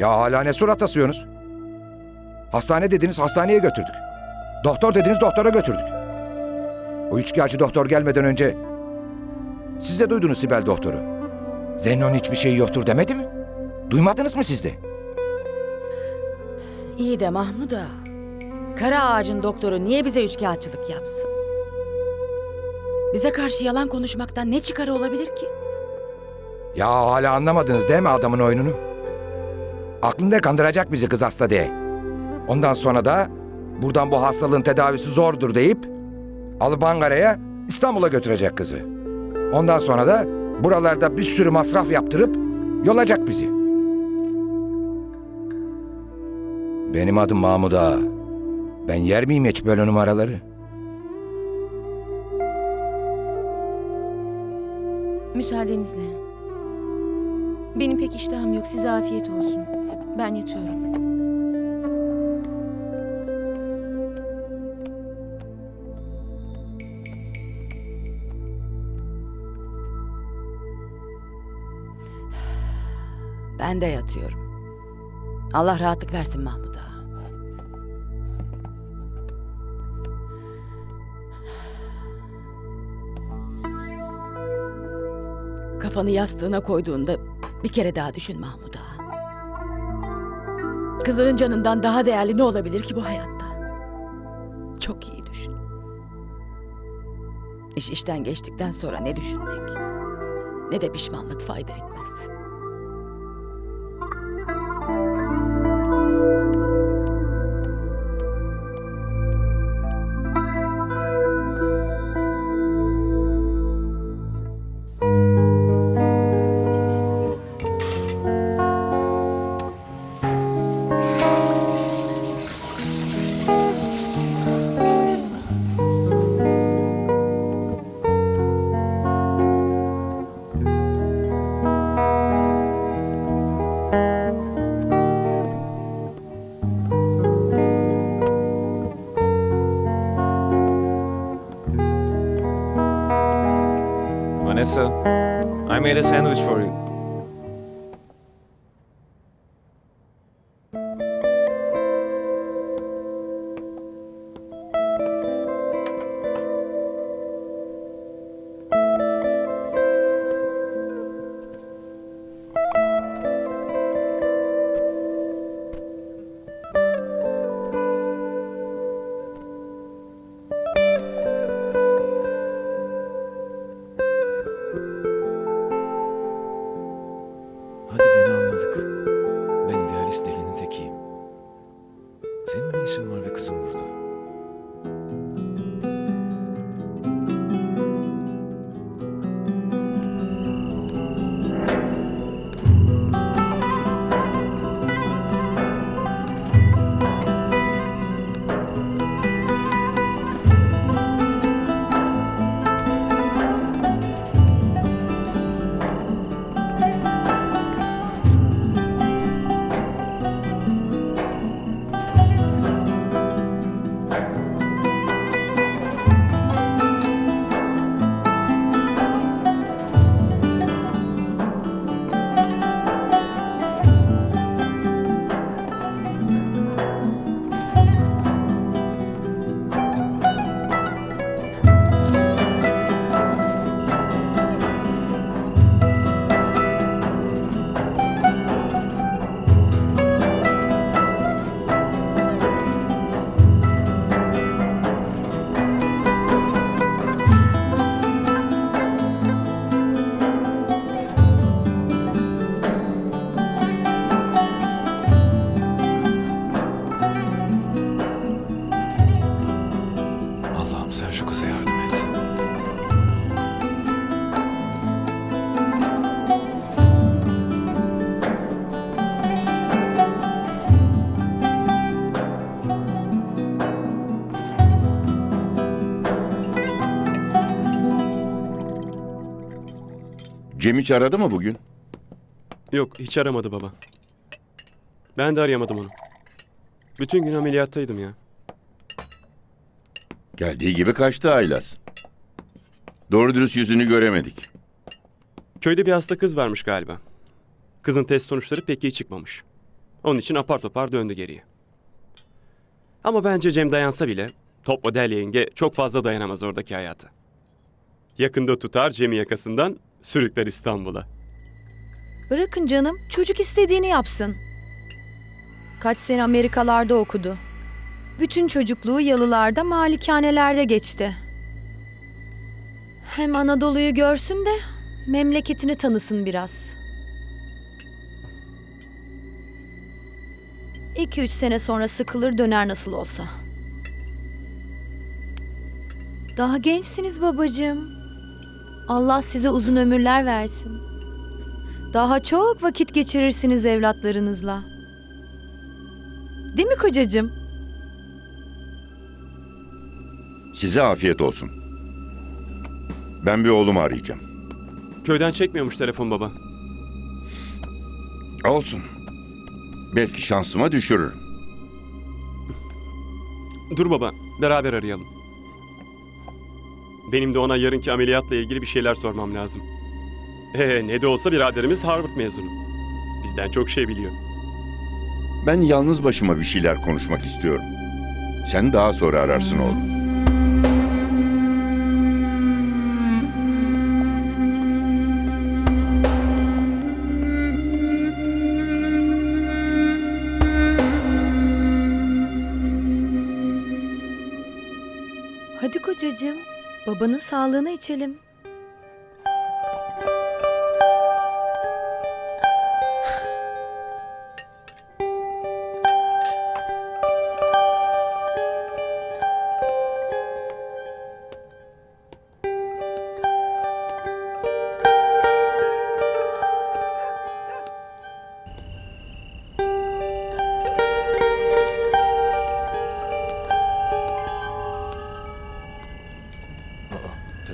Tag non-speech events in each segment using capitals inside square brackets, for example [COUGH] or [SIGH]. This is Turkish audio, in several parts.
Ya hala ne surat asıyorsunuz? Hastane dediniz hastaneye götürdük. Doktor dediniz doktora götürdük. O üçkağıtçı doktor gelmeden önce siz de duydunuz Sibel doktoru. Zeyno'nun hiçbir şeyi yoktur demedi mi? Duymadınız mı siz de? İyi de Mahmud ağa. Kara ağacın doktoru niye bize üçkağıtçılık yapsın? Bize karşı yalan konuşmaktan ne çıkarı olabilir ki? Ya hala anlamadınız değil mi adamın oyununu? Aklında kandıracak bizi kız hasta diye. Ondan sonra da buradan bu hastalığın tedavisi zordur deyip alıp Ankara'ya İstanbul'a götürecek kızı. Ondan sonra da buralarda bir sürü masraf yaptırıp yolacak bizi. Benim adım Mahmud Ağa. Ben yer miyim hiç böyle numaraları? Müsaadenizle. Benim pek iştahım yok. Size afiyet olsun. Ben yatıyorum. Ben de yatıyorum. Allah rahatlık versin Mahmud ağa. Kafanı yastığına koyduğunda bir kere daha düşün Mahmud ağa. Kızının canından daha değerli ne olabilir ki bu hayatta? Çok iyi düşün. İş işten geçtikten sonra ne düşünmek, ne de pişmanlık fayda etmez. I made a sandwich for you. Cem hiç aradı mı bugün? Yok hiç aramadı baba. Ben de arayamadım onu. Bütün gün ameliyattaydım ya. Geldiği gibi kaçtı Aylaz. Doğru dürüst yüzünü göremedik. Köyde bir hasta kız varmış galiba. Kızın test sonuçları pek iyi çıkmamış. Onun için apar topar döndü geriye. Ama bence Cem dayansa bile Top model yenge çok fazla dayanamaz oradaki hayata. Yakında tutar Cem'i yakasından sürükler İstanbul'a. Bırakın canım, çocuk istediğini yapsın. Kaç sene Amerikalarda okudu. Bütün çocukluğu yalılarda, malikanelerde geçti. Hem Anadolu'yu görsün de memleketini tanısın biraz. İki üç sene sonra sıkılır döner nasıl olsa. Daha gençsiniz babacığım. Allah size uzun ömürler versin. Daha çok vakit geçirirsiniz evlatlarınızla. Değil mi kocacığım? Size afiyet olsun. Ben bir oğlumu arayacağım. Köyden çekmiyormuş telefon baba. Olsun. Belki şansıma düşürürüm. Dur baba, beraber arayalım. Benim de ona yarınki ameliyatla ilgili bir şeyler sormam lazım. Ee, ne de olsa biraderimiz Harvard mezunu. Bizden çok şey biliyor. Ben yalnız başıma bir şeyler konuşmak istiyorum. Sen daha sonra ararsın oğlum. Babanın sağlığına içelim.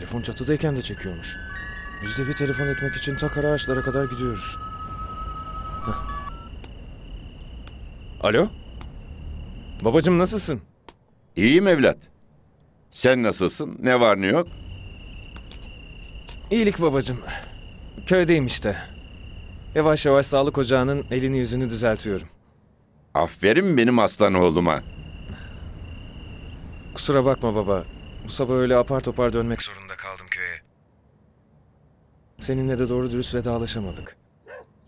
Telefon çatıdayken de çekiyormuş. Biz de bir telefon etmek için ta Karaağaçlara kadar gidiyoruz. Hah. Alo? Babacım nasılsın? İyiyim evlat. Sen nasılsın? Ne var ne yok? İyilik babacım. Köydeyim işte. Yavaş yavaş sağlık ocağının elini yüzünü düzeltiyorum. Aferin benim aslan oğluma. Kusura bakma baba. Bu sabah öyle apar topar dönmek zorunda. Seninle de doğru dürüst vedalaşamadık.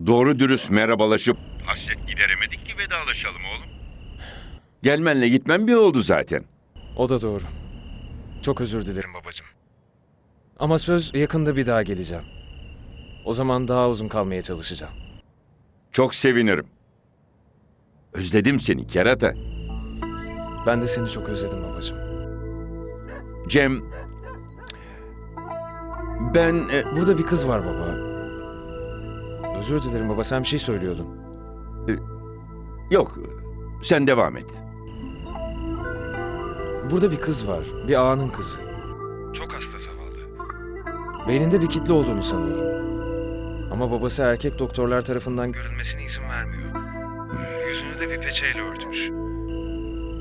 Doğru dürüst merhabalaşıp hasret gideremedik ki vedalaşalım oğlum. Gelmenle gitmem bir oldu zaten. O da doğru. Çok özür dilerim babacığım. Ama söz yakında bir daha geleceğim. O zaman daha uzun kalmaya çalışacağım. Çok sevinirim. Özledim seni kerata. Ben de seni çok özledim babacığım. Cem... Ben... e, Burada bir kız var baba. Özür dilerim baba sen bir şey söylüyordun. yok, sen devam et. Burada bir kız var. Bir ağanın kızı. Çok hasta zavallı. Beyninde bir kitle olduğunu sanıyorum. Ama babası erkek doktorlar tarafından görülmesine izin vermiyor. Yüzünü de bir peçeyle örtmüş.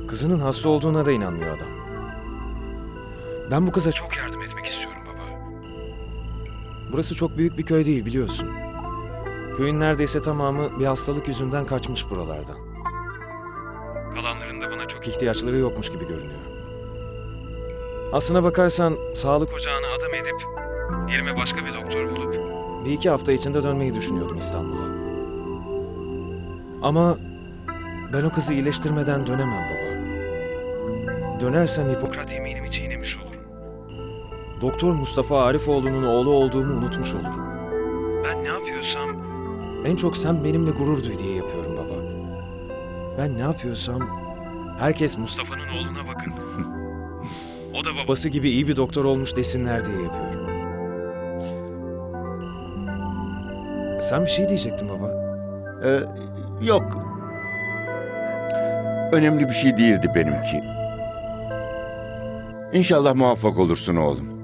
Kızının hasta olduğuna da inanmıyor adam. Ben bu kıza çok yardım etmek istiyorum. Burası çok büyük bir köy değil biliyorsun. Köyün neredeyse tamamı bir hastalık yüzünden kaçmış buralardan. Kalanların da bana çok ihtiyaçları yokmuş gibi görünüyor. Aslına bakarsan sağlık ocağını adam edip yerime başka bir doktor bulup bir iki hafta içinde dönmeyi düşünüyordum İstanbul'a. Ama ben o kızı iyileştirmeden dönemem baba. Dönersem Hipokrat yeminimi çiğnemiş olurum. Doktor Mustafa Arifoğlu'nun oğlu olduğumu unutmuş olurum. Ben ne yapıyorsam en çok sen benimle gurur duy diye yapıyorum baba. Ben ne yapıyorsam herkes Mustafa'nın oğluna bakın. [LAUGHS] o da babası gibi iyi bir doktor olmuş desinler diye yapıyorum. Sen bir şey diyecektin baba. Ee, yok. Önemli bir şey değildi benimki. İnşallah muvaffak olursun oğlum.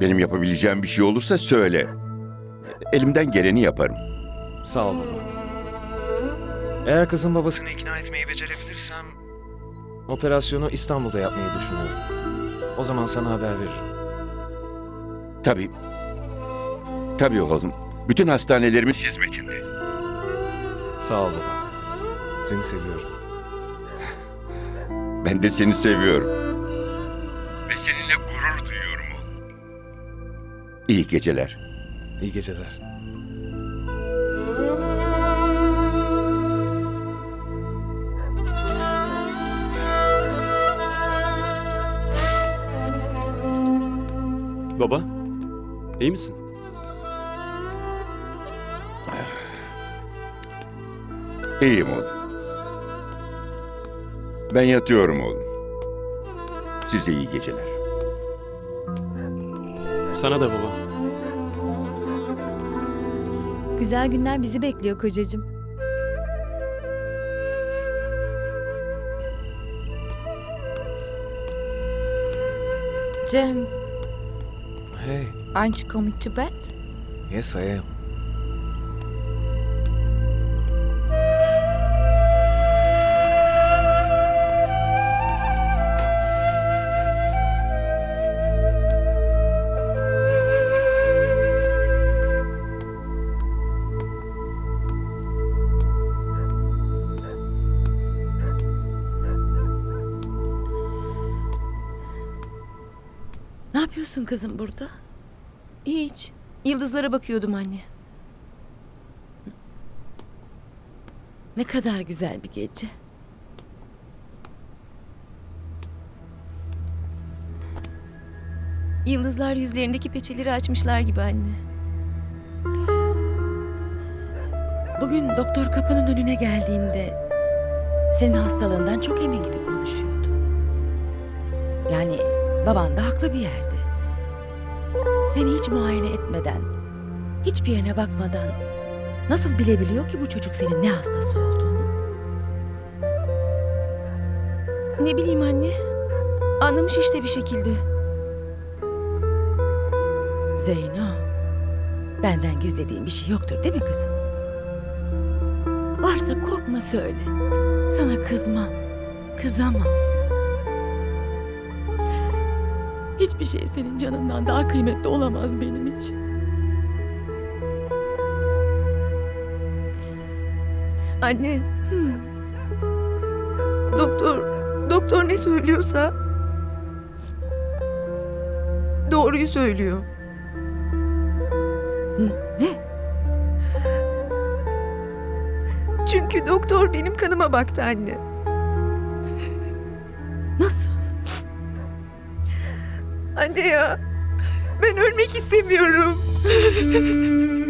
Benim yapabileceğim bir şey olursa söyle. Elimden geleni yaparım. Sağ ol baba. Eğer kızın babasını ikna etmeyi becerebilirsem operasyonu İstanbul'da yapmayı düşünüyorum. O zaman sana haber veririm. Tabii. Tabii oğlum. Bütün hastanelerimiz hizmetinde. Sağ ol baba. Seni seviyorum. Ben de seni seviyorum. Ve seninle gurur duyuyorum. İyi geceler. İyi geceler. Baba, iyi misin? İyiyim oğlum. Ben yatıyorum oğlum. Size iyi geceler. Sana da baba. Güzel günler bizi bekliyor kocacığım. Cem, Hey. aren't you coming to bed? Yes, I am. Ne yapıyorsun kızım burada? Hiç. Yıldızlara bakıyordum anne. Ne kadar güzel bir gece. Yıldızlar yüzlerindeki peçeleri açmışlar gibi anne. Bugün doktor kapının önüne geldiğinde senin hastalığından çok emin gibi konuşuyordu. Yani baban da haklı bir yerde. Seni hiç muayene etmeden, hiçbir yerine bakmadan nasıl bilebiliyor ki bu çocuk senin ne hastası olduğunu? Ne bileyim anne. Anlamış işte bir şekilde. Zeyno, benden gizlediğin bir şey yoktur değil mi kızım? Varsa korkma söyle. Sana kızmam, kızamam. Hiçbir şey senin canından daha kıymetli olamaz benim için. Anne. Doktor, doktor ne söylüyorsa doğruyu söylüyor. Ne? Çünkü doktor benim kanıma baktı anne. Anne ya. Ben ölmek istemiyorum. [LAUGHS]